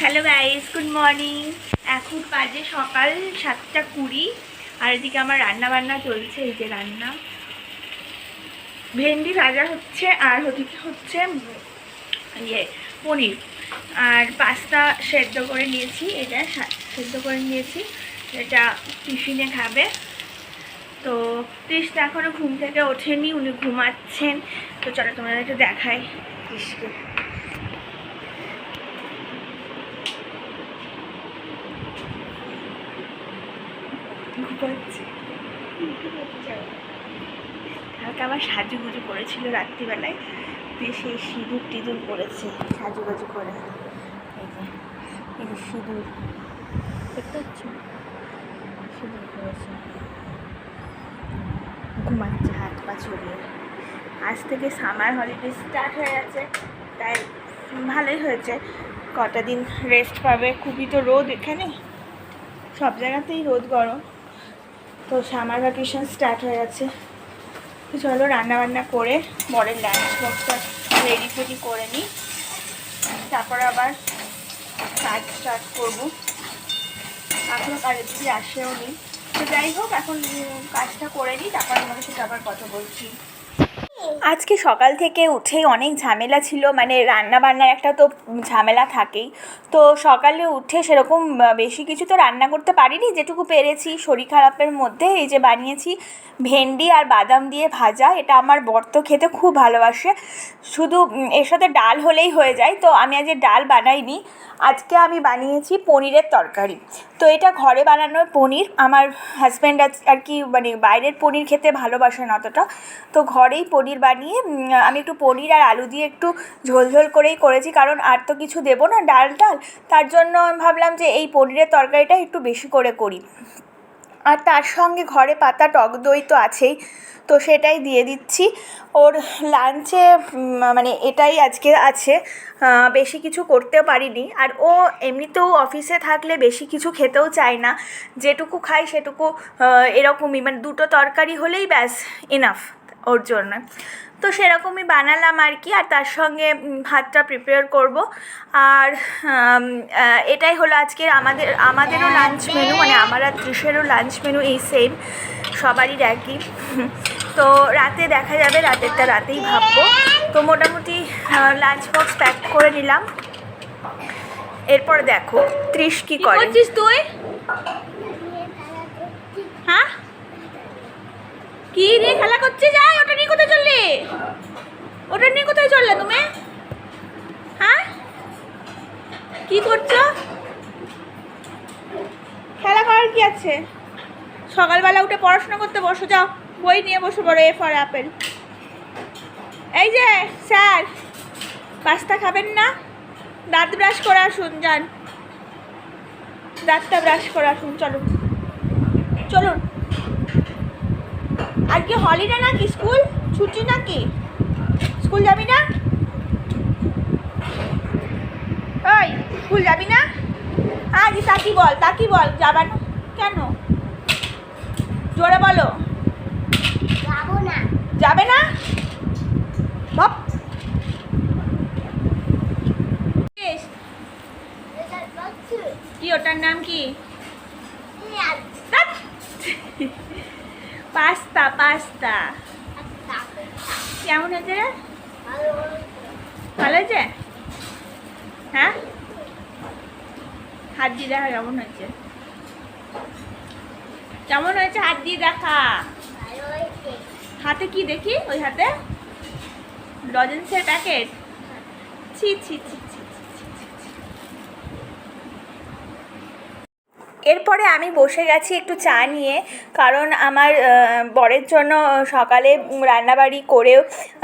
Hello guys good morning এখন বাজে সকাল সাতটা কুড়ি, আর এদিকে আমার রান্না বান্না চলছে, এই যে রান্না। ভেন্ডি ভাজা হচ্ছে, আর ওদিকে হচ্ছে ইয়ে পনির। আর পাস্তা সেদ্ধ করে নিয়েছি, এটা সেদ্ধ করে নিয়েছি, এটা টিফিনে খাবে। তো তৃষ্ণা এখনও ঘুম থেকে ওঠেনি, উনি ঘুমাচ্ছেন। তো চলো তোমাদের একটু দেখাই তৃষ্কে কালকে আবার সাজুগুজু করেছিল রাত্রিবেলায় দিয়ে সেই সিঁদুর টিঁদুর করেছে, সাজুগুজু করে। এই যে সিঁদুর। দেখতে পাচ্ছ? সিঁদুর করেছে। ঘুমাচ্ছে, হাত পা ছড়িয়ে। আজ থেকে সামার হলিডে স্টার্ট হয়ে গেছে, তাই ভালোই হয়েছে। কটা দিন রেস্ট পাবে? খুবই তো রোদ এখানে। সব জায়গাতেই রোদ গরম। তো সামার ভ্যাকেশন স্টার্ট হয়ে গেছে। চলো রান্নাবান্না করে বরের লাঞ্চ বক্সটা রেডি ফেডি করে নিই। তারপর আবার কাজ স্টার্ট করব। এখনও কাজের দিদি আসেও নি। তো যাই হোক, এখন কাজটা করে নিই, তারপর আমাদের সাথে আবার কথা বলছি। আজকে সকাল থেকে উঠেই অনেক ঝামেলা ছিল মানে রান্না বান্নার একটা তো ঝামেলা থাকেই। তো সকালে উঠে সেরকম বেশি কিছু তো রান্না করতে পারিনি, যেটুকু পেরেছি। শরীর খারাপের মধ্যে এই যে বানিয়েছি ভেন্ডি আর বাদাম দিয়ে ভাজা, এটা আমার বর তো খেতে খুব ভালোবাসে। শুধু এর সাথে ডাল হলেই হয়ে যায়, তো আমি আজকে ডাল বানাইনি। আজকে আমি বানিয়েছি পনিরের তরকারি। তো এটা ঘরে বানানো পনির, আমার হাজব্যান্ড আর কি মানে বাইরের পনির খেতে ভালোবাসে না অতটা। তো ঘরেই পনির বানিয়ে আমি একটু পনির আর আলু দিয়ে একটু ঝোল ঝোল করেই করেছি, কারণ আর তো কিছু দেবো না, ডাল টাল। তার জন্য আমি ভাবলাম যে এই পনিরের তরকারিটা একটু বেশি করে করি। আর তার সঙ্গে ঘরে পাতা, টক দই তো আছেই, তো সেটাই দিয়ে দিচ্ছি। ওর লাঞ্চে মানে এটাই আজকে আছে। বেশি কিছু করতেও পারিনি। আর ও এমনিতেও অফিসে থাকলে বেশি কিছু খেতেও চায় না। যেটুকু খাই সেটুকু এরকমই। মানে দুটো তরকারি হলেই ব্যাস এনাফ ওর জন্য। তো সেরকমই বানালাম আর কি আর তার সঙ্গে ভাতটা প্রিপেয়ার করব। আর এটাই হলো আজকের আমাদের আমাদেরও লাঞ্চ মেনু মানে আমার আর ত্রিশেরও লাঞ্চ মেনু এই সেম সবারই একই। তো রাতে দেখা যাবে রাতেরটা রাতেই ভাববো। তো মোটামুটি লাঞ্চ বক্স প্যাক করে নিলাম। এরপর দেখো ত্রিশ কি কি করে? করছিস তুই? হ্যাঁ? কি নিয়ে খেলা করছিস? যাই ওটা নিয়ে কোথায় চললে? ওটা নিয়ে কোথায় চললে তুমি? হ্যাঁ? কি করছ? খেলা করার কি আছে? সকালবেলা উঠে পড়াশোনা করতে বসো যাও। বই নিয়ে বসে পড়ো এ ফর অ্যাপেল এই যে স্যার পাস্তা খাবেন না? দাঁত ব্রাশ করে আসুন যান। দাঁতটা ব্রাশ করে আসুন চলুন। চলুন। আজকে হলিডে নাকি? স্কুল ছুটি নাকি? স্কুল যাবি না? ওই স্কুল যাবি না? আজ তাকি বল তাকি বল যাবা না কেন? জোরে বলো। যাব না। যাবে না? বাপ। কি ওটার নাম কি। Pasta pasta. কেমন হয়েছে? ভালো হয়েছে? হ্যাঁ? হাত দিয়ে দেখা কেমন হয়েছে? কেমন হয়েছে? হাত দিয়ে দেখা। হাতে কি দেখি? ওই হাতে? লজেন্সের প্যাকেট? ছি ছি, ছি, ছি, ছি। এরপরে আমি বসে গেছি একটু চা নিয়ে কারণ আমার বরের জন্য সকালে রান্নাবাড়ি করেও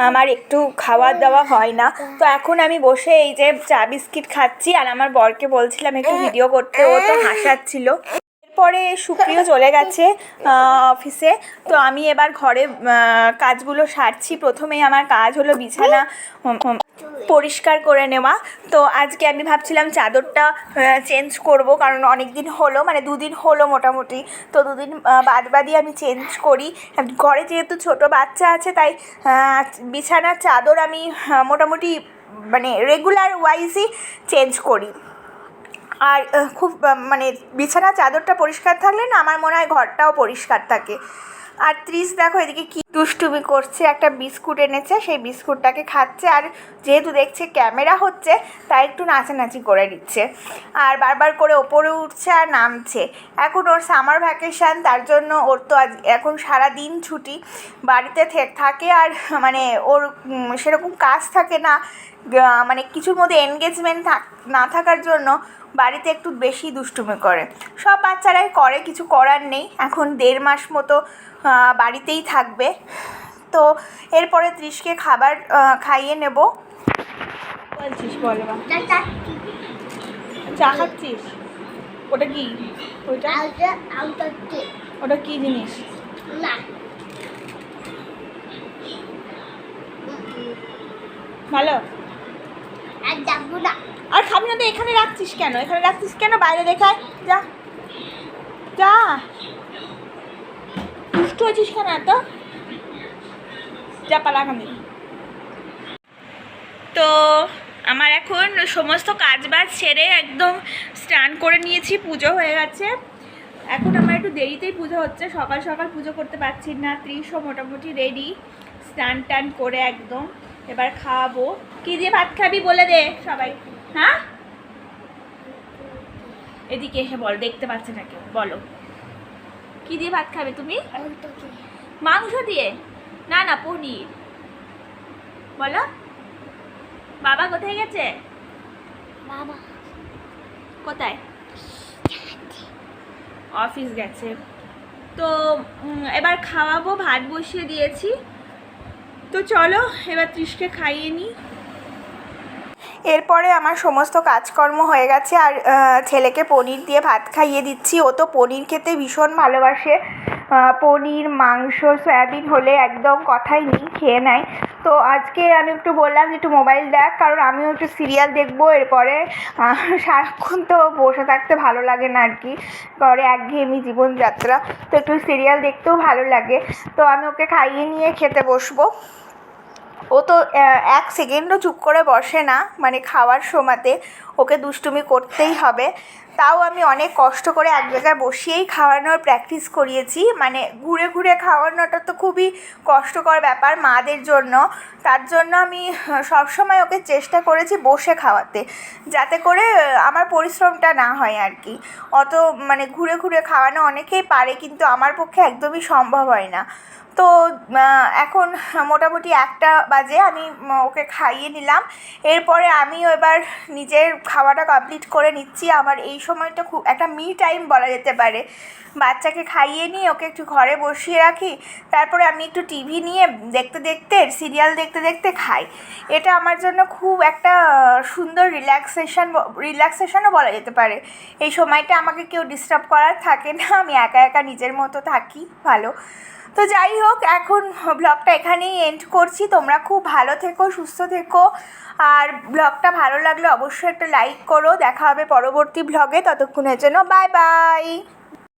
আমার একটু খাওয়া দাওয়া হয় না। তো এখন আমি বসে এই যে চা বিস্কিট খাচ্ছি আর আমার বরকে বলছিলাম একটু ভিডিও করতে ও তো হাসাচ্ছিল। এরপরে সুপ্রিয় চলে গেছে অফিসে তো আমি এবার ঘরে কাজগুলো সারছি। প্রথমেই আমার কাজ হলো বিছানা পরিষ্কার করে নেওয়া। তো আজকে আমি ভাবছিলাম চাদরটা চেঞ্জ করব, কারণ অনেক দিন হলো মানে দুদিন হলো মোটামুটি। তো দুদিন বাদ বাদই আমি চেঞ্জ করি। ঘরে যেহেতু ছোট বাচ্চা আছে, তাই বিছানার চাদর আমি মোটামুটি মানে রেগুলার ওয়াইজই চেঞ্জ করি। আর খুব মানে বিছানা চাদরটা পরিষ্কার থাকলে না আমার মনে হয় ঘরটাও পরিষ্কার থাকে। আর ত্রিশ দেখো এদিকে কি দুষ্টুমি করছে, একটা বিস্কুট এনেছে, সেই বিস্কুটটাকে খাচ্ছে আর যেহেতু দেখছে ক্যামেরা হচ্ছে, তাই একটু নাচানাচি করে দিচ্ছে আর বারবার করে ওপরে উঠছে আর নামছে। এখন ওর সামার ভ্যাকেশান, তার জন্য ওর তো আজ, এখন সারা দিন ছুটি। বাড়িতে থাকে আর মানে ওর সেরকম কাজ থাকে না। মানে কিছুর মধ্যে এনগেজমেন্ট থাক না থাকার জন্য বাড়িতে একটু বেশি দুষ্টুমি করে। সব বাচ্চারাই করে কিছু করার নেই। এখন দেড় মাস মতো বাড়িতেই থাকবে। তো এরপরে ত্রিশকে খাবার খাইয়ে নেব। বলছিস বল চা খাচ্ছিস? ওটা কি? কে ওটা কি জিনিস? না। ভালো? আর খাবি না তো এখানে রাখছিস কেন? এখানে রাখছিস কেন? বাইরে দেখায় যা। যা। দুষ্ট হয়েছিস কেন এত? যা, পালা। তো, আমার এখন সমস্ত কাজ বাজ সেরে একদম স্নান করে নিয়েছি, পুজো হয়ে গেছে। এখন আমার একটু দেরিতেই পুজো হচ্ছে, সকাল সকাল পুজো করতে পারছি না। ত্রিশও মোটামুটি রেডি স্নান টান করে একদম এবার খাওয়াবো। কি দিয়ে ভাত খাবি বলে দে সবাই। হ্যাঁ? এদিকে এসে বল দেখতে পাচ্ছে না কেউ। বলো। কি দিয়ে ভাত খাবে তুমি? মাংস দিয়ে? না না পনির। বলো। বাবা কোথায় গেছে? বাবা। কোথায়? অফিস গেছে। তো এবার খাওয়াবো ভাত বসিয়ে দিয়েছি। তো চলো এবার ত্রিশকে খাইয়ে নিই এরপরে আমার সমস্ত কাজকর্ম হয়ে গেছে আর ছেলেকে পনির দিয়ে ভাত খাইয়ে দিচ্ছি। ও তো পনির খেতে ভীষণ ভালোবাসে। পনির, মাংস, সয়াবিন হলে একদম কথাই নেই, খেয়ে নেয়। তো আজকে আমি একটু বললাম যে একটু মোবাইল দেখ, কারণ আমিও একটু সিরিয়াল দেখব। এরপরে সারাক্ষণ তো বসে থাকতে ভালো লাগে না আর কি। পরে একঘেয়েমি জীবনযাত্রা। তো একটু সিরিয়াল দেখতেও ভালো লাগে। তো আমি ওকে খাইয়ে নিয়ে খেতে বসবো। ও তো এক সেকেন্ডও চুপ করে বসে না মানে খাওয়ার সময়তে। ওকে দুষ্টুমি করতেই হবে। তাও আমি অনেক কষ্ট করে এক জায়গায় বসিয়েই খাওয়ানোর প্র্যাকটিস করিয়েছি। মানে ঘুরে ঘুরে খাওয়ানোটা তো খুবই কষ্টকর ব্যাপার মাদের জন্য। তার জন্য আমি সবসময় ওকে চেষ্টা করেছি বসে খাওয়াতে, যাতে করে আমার পরিশ্রমটা না হয় আর কি। অত মানে ঘুরে ঘুরে খাওয়ানো অনেকেই পারে, কিন্তু আমার পক্ষে একদমই সম্ভব হয় না। তো এখন মোটামুটি একটা বাজে আমি ওকে খাইয়ে নিলাম। এরপরে আমিও এবার নিজের খাওয়াটা কমপ্লিট করে নিচ্ছি। আমার এই সময়টা খুব, একটা মি টাইম বলা যেতে পারে। বাচ্চাকে খাইয়ে নিয়ে ওকে একটু ঘরে বসিয়ে রাখি। তারপরে আমি একটু টিভি নিয়ে দেখতে দেখতে, সিরিয়াল দেখতে দেখতে খাই। এটা আমার জন্য খুব একটা সুন্দর রিল্যাক্সেশন রিল্যাক্সেশনও বলা যেতে পারে। এই সময়টা আমাকে কেউ ডিস্টার্ব করার থাকে না, আমি একা একা নিজের মতো থাকি, ভালো। তো যাই হোক, এখন ব্লগটা এখানেই এন্ড করছি। তোমরা খুব ভালো থেকো, সুস্থ থেকো। আর ব্লগটা ভালো লাগলে অবশ্যই একটা লাইক করো দেখা হবে পরবর্তী ব্লগে ততক্ষণের জন্য বাই বাই